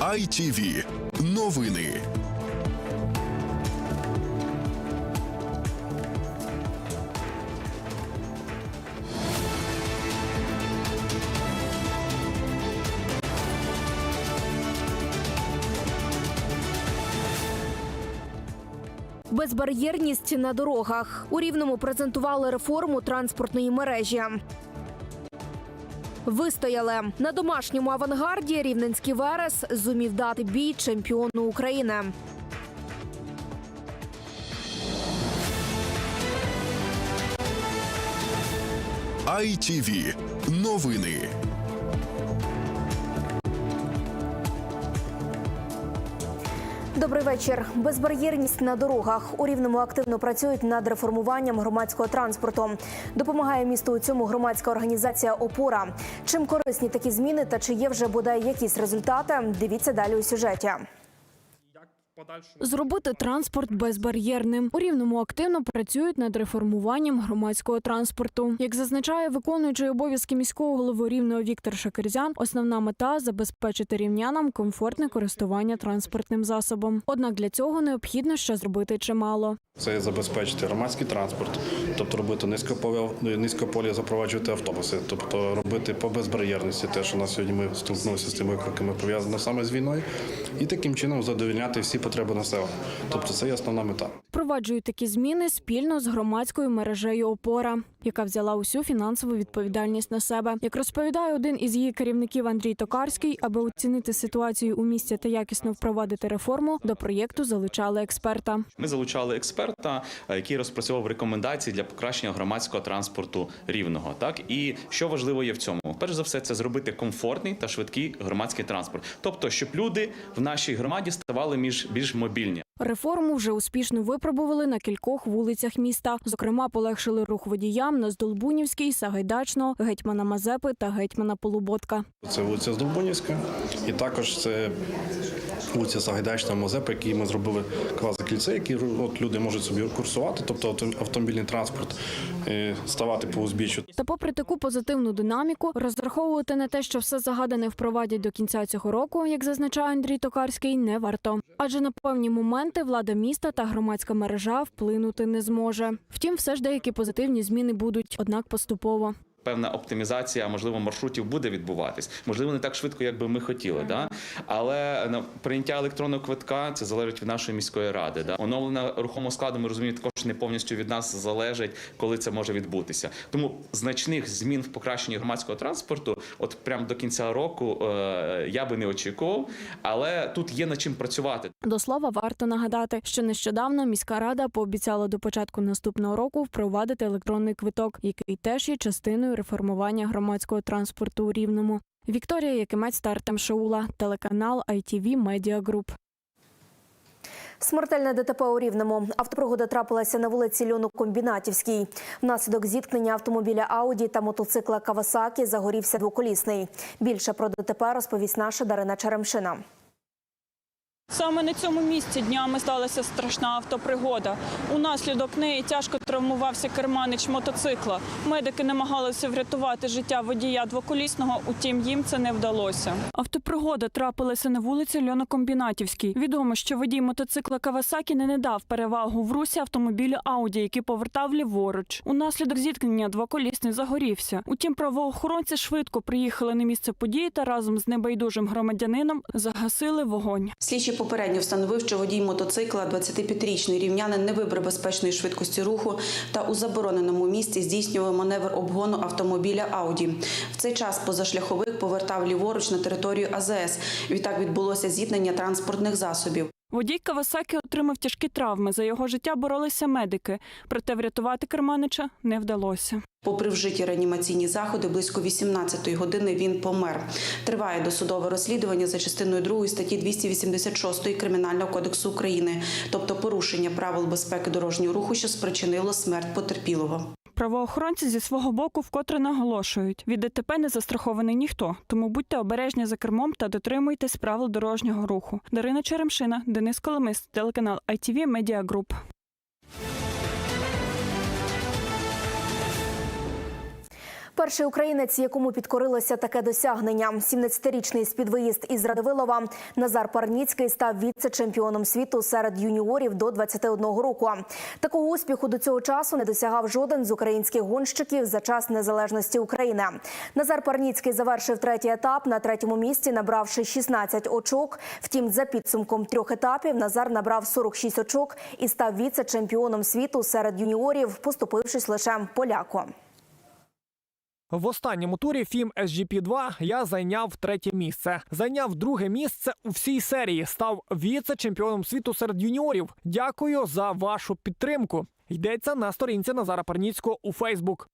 ITV. Новини. Безбар'єрність на дорогах. У Рівному презентували реформу транспортної мережі. Вистояли на домашньому авангарді. Рівненський Верес зумів дати бій чемпіону України. ITV. Новини. Добрий вечір. Безбар'єрність на дорогах у рівному активно працюють над реформуванням громадського транспорту. Допомагає місту у цьому громадська організація Опора. Чим корисні такі зміни та чи є вже бодай якісь результати? Дивіться далі у сюжеті. Зробити транспорт безбар'єрним. У рівному активно працюють над реформуванням громадського транспорту. Як зазначає виконуючий обов'язки міського голови рівного Віктор Шакерзян, основна мета забезпечити рівнянам комфортне користування транспортним засобом. Однак для цього необхідно ще зробити чимало. Це забезпечити громадський транспорт, тобто робити низькополя, низькополі запроваджувати автобуси, тобто робити по безбар'єрності, те, що на сьогодні ми столкнулися з тими викликами, пов'язано саме з війною, і таким чином задовільняти всі потреби населення. Тобто це є основна мета. Впроваджують такі зміни спільно з громадською мережею Опора, яка взяла усю фінансову відповідальність на себе. Як розповідає один із її керівників Андрій Токарський, аби оцінити ситуацію у місті та якісно впровадити реформу, до проєкту залучали експерта. Ми залучали експерта, е, який розпрацьовував рекомендації для покращення громадського транспорту рівного. Так і що важливо є в цьому, перш за все, це зробити комфортний та швидкий громадський транспорт, тобто, щоб люди в нашій громаді ставали між більш мобільні. Реформу вже успішно випробували на кількох вулицях міста. Зокрема, полегшили рух водіям на Здолбунівській, Сагайдачного, гетьмана Мазепи та гетьмана Полуботка. Це вулиця Здолбунівська, і також це вулиця Сагайдачна Мазепа, які ми зробили квазикільце, які от люди можуть собі курсувати, тобто автомобільний транспорт, е, ставати по узбіччю. Та, попри таку позитивну динаміку, розраховувати на те, що все загадане впровадять до кінця цього року, як зазначає Андрій Токарський, не варто. Адже на певні моменти влада міста та громадська мережа вплинути не зможе. Втім, все ж деякі позитивні зміни будуть, однак поступово. Певна оптимізація, можливо, маршрутів буде відбуватись. Можливо, не так швидко, як би ми хотіли. Да? Але на прийняття електронного квитка це залежить від нашої міської ради. Да? Оновлення рухомого складу ми розуміємо, також не повністю від нас залежить, коли це може відбутися. Тому значних змін в покращенні громадського транспорту, от прямо до кінця року, е, я би не очікував, але тут є над чим працювати. До слова, варто нагадати, що нещодавно міська рада пообіцяла до початку наступного року впровадити електронний квиток, який теж є частиною реформування громадського транспорту у Рівному. Вікторія Якимець та Артем Шаула, телеканал ITV Media Group. Смертельне ДТП у Рівному. Автопригода трапилася на вулиці Льонокомбінатівській. Внаслідок зіткнення автомобіля Ауді та мотоцикла Кавасакі загорівся двоколісний. Більше про ДТП розповість наша Дарина Черемшина. Саме на цьому місці днями сталася страшна автопригода. Унаслідок неї тяжко травмувався керманич мотоцикла. Медики намагалися врятувати життя водія двоколісного, утім їм це не вдалося. Автопригода трапилася на вулиці Льонокомбінатівській. Відомо, що водій мотоцикла Кавасакі не надав перевагу в русі автомобілю Ауді, який повертав ліворуч. Унаслідок зіткнення двоколісний загорівся. Утім, правоохоронці швидко приїхали на місце події та разом з небайдужим громадянином загасили вогонь. Слідчий попередньо встановив, що водій мотоцикла, 25-річний рівнянин, не вибрав безпечної швидкості руху та у забороненому місці здійснював маневр обгону автомобіля Ауді. В цей час позашляховик повертав ліворуч на територію АЗС. Відтак відбулося зіткнення транспортних засобів. Водій Кавасакі отримав тяжкі травми. За його життя боролися медики. Проте врятувати керманича не вдалося. Попри вжиті реанімаційні заходи, близько 18-ї години він помер. Триває досудове розслідування за частиною 2 статті 286 Кримінального кодексу України, тобто порушення правил безпеки дорожнього руху, що спричинило смерть потерпілого. Правоохоронці зі свого боку вкотре наголошують: від ДТП не застрахований ніхто. Тому будьте обережні за кермом та дотримуйтесь правил дорожнього руху. Дарина Черемшина, Денис Коломис, телеканал ITV Media Group. Перший українець, якому підкорилося таке досягнення. 17-річний спідвиїзд із Радивилова Назар Парніцький став віце-чемпіоном світу серед юніорів до 21 року. Такого успіху до цього часу не досягав жоден з українських гонщиків за час незалежності України. Назар Парніцький завершив третій етап на третьому місці, набравши 16 очок. Втім, за підсумком трьох етапів Назар набрав 46 очок і став віце-чемпіоном світу серед юніорів, поступившись лише поляку. В останньому турі фім SGP-2 я зайняв третє місце. Зайняв друге місце у всій серії. Став віце-чемпіоном світу серед юніорів. Дякую за вашу підтримку. Йдеться на сторінці Назара Парніцького у Фейсбук.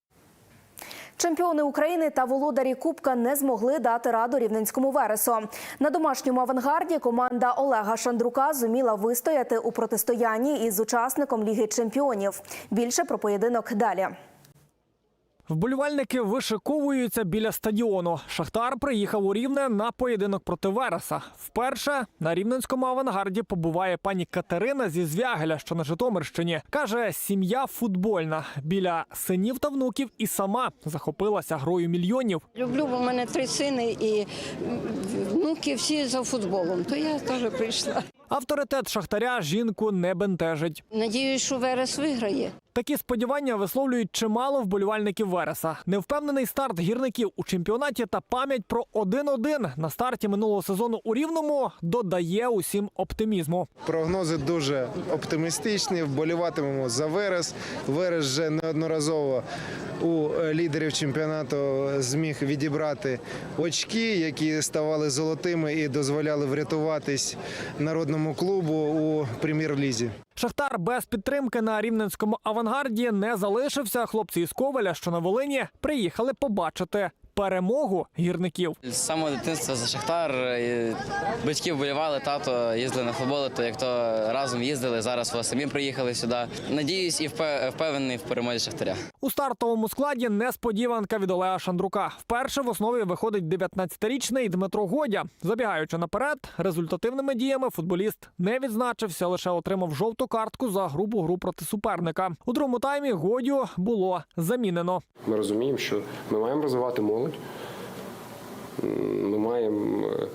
Чемпіони України та володарі Кубка не змогли дати раду рівненському вересу. На домашньому авангарді команда Олега Шандрука зуміла вистояти у протистоянні із учасником Ліги Чемпіонів. Більше про поєдинок далі. Вболівальники вишиковуються біля стадіону. Шахтар приїхав у Рівне на поєдинок проти Вереса. Вперше на рівненському авангарді побуває пані Катерина зі Звягеля, що на Житомирщині. каже, сім'я футбольна біля синів та внуків, і сама захопилася грою мільйонів. Люблю, бо в мене три сини і внуки всі за футболом. То я теж прийшла. Авторитет шахтаря жінку не бентежить. Надіюсь, що Верес виграє. Такі сподівання висловлюють чимало вболівальників Вереса. Невпевнений старт гірників у чемпіонаті та пам'ять про 1-1 на старті минулого сезону у Рівному додає усім оптимізму. Прогнози дуже оптимістичні. Вболіватимемо за Верес. Верес вже неодноразово у е, лідерів чемпіонату зміг відібрати очки, які ставали золотими і дозволяли врятуватись народному клубу у прем'єр-лізі. Шахтар без підтримки на рівненському авангарді не залишився. Хлопці із Коваля, що на Волині, приїхали побачити перемогу гірників. З самого дитинства за Шахтар і батьки вболівали, тато їздили на футболи, то як то разом їздили. Зараз ви самі приїхали сюди. Надіюсь і впе- впевнений в перемозі Шахтаря. У стартовому складі несподіванка від Олега Шандрука. Вперше в основі виходить 19-річний Дмитро Годя. Забігаючи наперед, результативними діями футболіст не відзначився, лише отримав жовту картку за грубу гру проти суперника. У другому таймі Годю було замінено. Ми розуміємо, що ми маємо розвивати молодь. М, Ми маємо, е,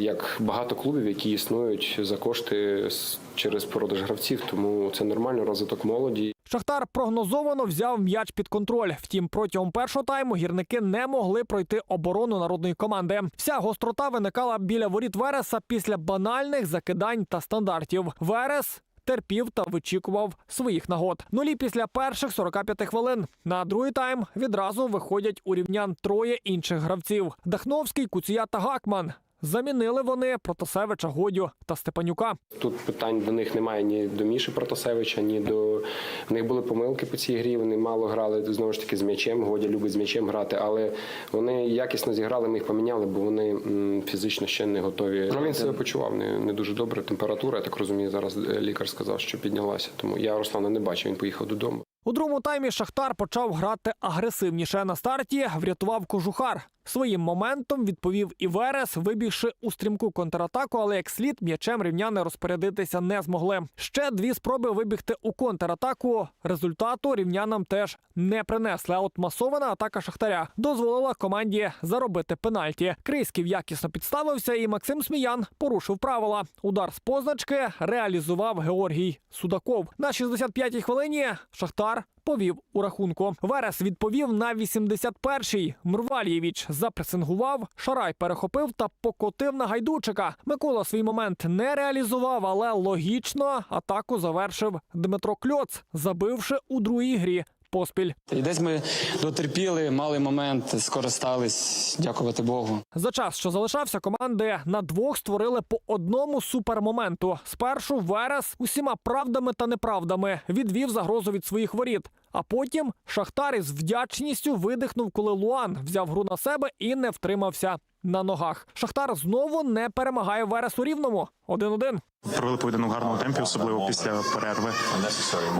як багато клубів, які існують за кошти через продаж гравців, тому це нормальний розвиток молоді. Шахтар прогнозовано взяв м'яч під контроль. Втім, протягом першого тайму гірники не могли пройти оборону народної команди. Вся гострота виникала біля воріт Вереса після банальних закидань та стандартів. Верес. Терпів та вичікував своїх нагод. Нулі після перших 45 хвилин. На другий тайм відразу виходять у рівнян троє інших гравців: Дахновський, Куція та Гакман. Замінили вони Протасевича, Годю та Степанюка. Тут питань до них немає ні до Міші Протасевича, ні до в них були помилки по цій грі. Вони мало грали знову ж таки з м'ячем. Годя любить з м'ячем грати, але вони якісно зіграли. Ми їх поміняли, бо вони м, фізично ще не готові. Ну, він себе почував не, не дуже добре. Температура, я так розумію, зараз е, лікар сказав, що піднялася. Тому я Руслана не бачив. Він поїхав додому. У другому таймі Шахтар почав грати агресивніше. На старті врятував кожухар. Своїм моментом відповів і Верес, вибігши у стрімку контратаку, але як слід м'ячем рівняни розпорядитися не змогли. Ще дві спроби вибігти у контратаку. Результату рівнянам теж не принесли. А от масована атака Шахтаря дозволила команді заробити пенальті. Крисків якісно підставився, і Максим Сміян порушив правила. Удар з позначки реалізував Георгій Судаков. На 65-й хвилині Шахтар повів у рахунку. Верес відповів на 81-й. Мрвалєвіч запресингував, Шарай перехопив та покотив на гайдучика. Микола свій момент не реалізував, але логічно атаку завершив Дмитро Кльоц, забивши у другій грі. Поспіль І десь ми дотерпіли, мали момент, скористались, дякувати Богу. за час, що залишався, команди на двох створили по одному супермоменту. Спершу Верес усіма правдами та неправдами відвів загрозу від своїх воріт. А потім Шахтар із вдячністю видихнув, коли Луан взяв гру на себе і не втримався на ногах. Шахтар знову не перемагає Верес у рівному. 1-1. Провели поєдинок в гарному темпі, особливо після перерви.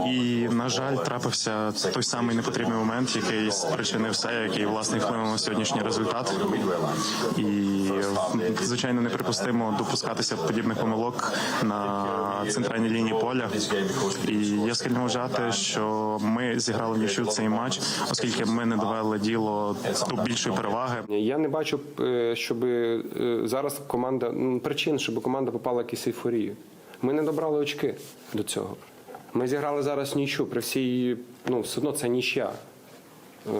І на жаль, трапився той самий непотрібний момент, який спричинив все, який власне вплинув на сьогоднішній результат. І звичайно неприпустимо допускатися подібних помилок на центральній лінії поля. І я схильний вважати, що ми зіграли в нічю цей матч, оскільки ми не довели діло до більшої переваги. Я не бачу, е, щоб е, зараз команда причин, щоб команда попала в якусь ейфорію. Ми не добрали очки до цього. Ми зіграли зараз нічу, при всій, ну, все одно це нічя. Е,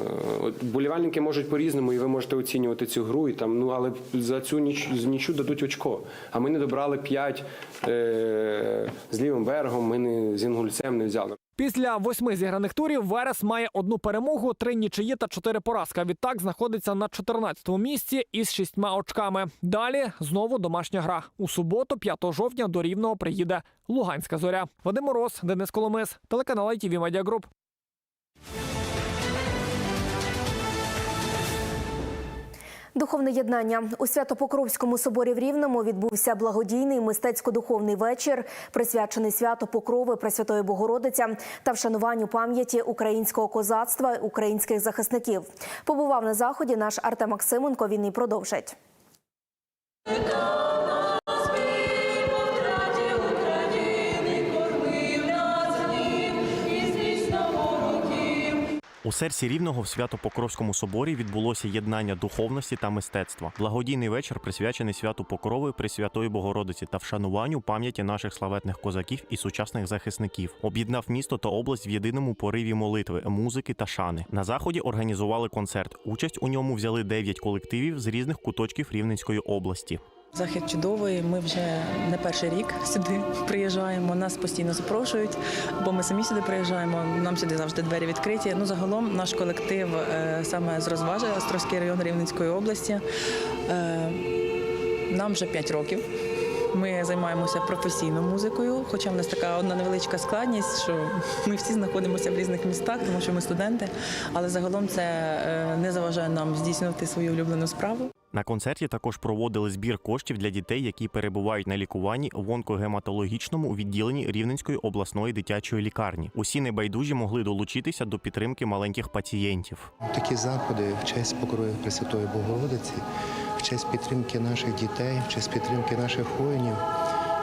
от Болівальники можуть по-різному, і ви можете оцінювати цю гру, і там, ну, але за цю ніч, нічу дадуть очко. А ми не добрали 5 е, з лівим берегом, ми не з інгульцем не взяли. Після восьми зіграних турів Верес має одну перемогу, три нічиї та чотири поразка. Відтак знаходиться на 14-му місці із шістьма очками. Далі знову домашня гра. У суботу, 5 жовтня, до рівного приїде Луганська зоря. Вадим Мороз, Денис Коломис, телеканал ITV Media Group. Духовне єднання у Свято-Покровському соборі в Рівному відбувся благодійний мистецько-духовний вечір, присвячений свято Покрови Пресвятої Богородиця та вшануванню пам'яті українського козацтва українських захисників. Побував на заході наш Артем Максименко. Він і продовжить. У серці рівного в Свято-Покровському соборі відбулося єднання духовності та мистецтва. Благодійний вечір присвячений святу Покрови Пресвятої Богородиці та вшануванню пам'яті наших славетних козаків і сучасних захисників. Об'єднав місто та область в єдиному пориві молитви, музики та шани. На заході організували концерт. Участь у ньому взяли 9 колективів з різних куточків Рівненської області. Захід чудовий. Ми вже не перший рік сюди приїжджаємо. Нас постійно запрошують, бо ми самі сюди приїжджаємо. Нам сюди завжди двері відкриті. Ну загалом наш колектив е, саме з розважі Острозький район Рівненської області. Е, Нам вже 5 років. Ми займаємося професійною музикою, хоча в нас така одна невеличка складність, що ми всі знаходимося в різних містах, тому що ми студенти, але загалом це е, не заважає нам здійснювати свою улюблену справу. На концерті також проводили збір коштів для дітей, які перебувають на лікуванні в онкогематологічному відділенні Рівненської обласної дитячої лікарні. Усі небайдужі могли долучитися до підтримки маленьких пацієнтів. Такі заходи в честь покрови Пресвятої Богородиці, в честь підтримки наших дітей, в честь підтримки наших воїнів.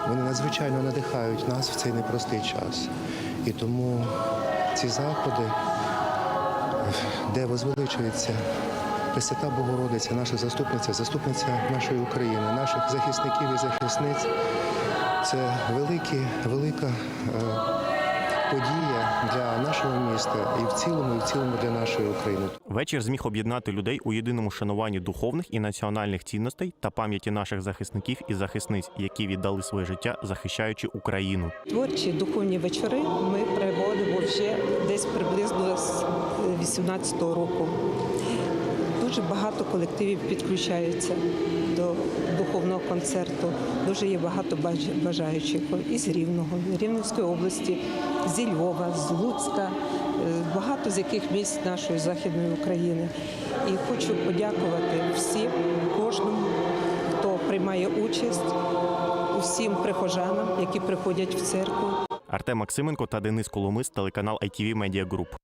Вони надзвичайно надихають нас в цей непростий час. І тому ці заходи, де возвеличується Пресвята Богородиця, наша заступниця, заступниця нашої України, наших захисників і захисниць, це великі, велика. е, Подія для нашого міста і в цілому, і в цілому для нашої України. Вечір зміг об'єднати людей у єдиному шануванні духовних і національних цінностей та пам'яті наших захисників і захисниць, які віддали своє життя, захищаючи Україну. Творчі духовні вечори ми проводимо вже десь приблизно з 18-го року. Дуже багато колективів підключаються до духовного концерту. Дуже є багато бажаючих із Рівного, Рівненської області, зі Львова, з Луцька, е, багато з яких місць нашої західної України. І хочу подякувати всім, кожному, хто приймає участь, усім прихожанам, які приходять в церкву. Артем Максименко та Денис Коломис, телеканал ITV Media Group.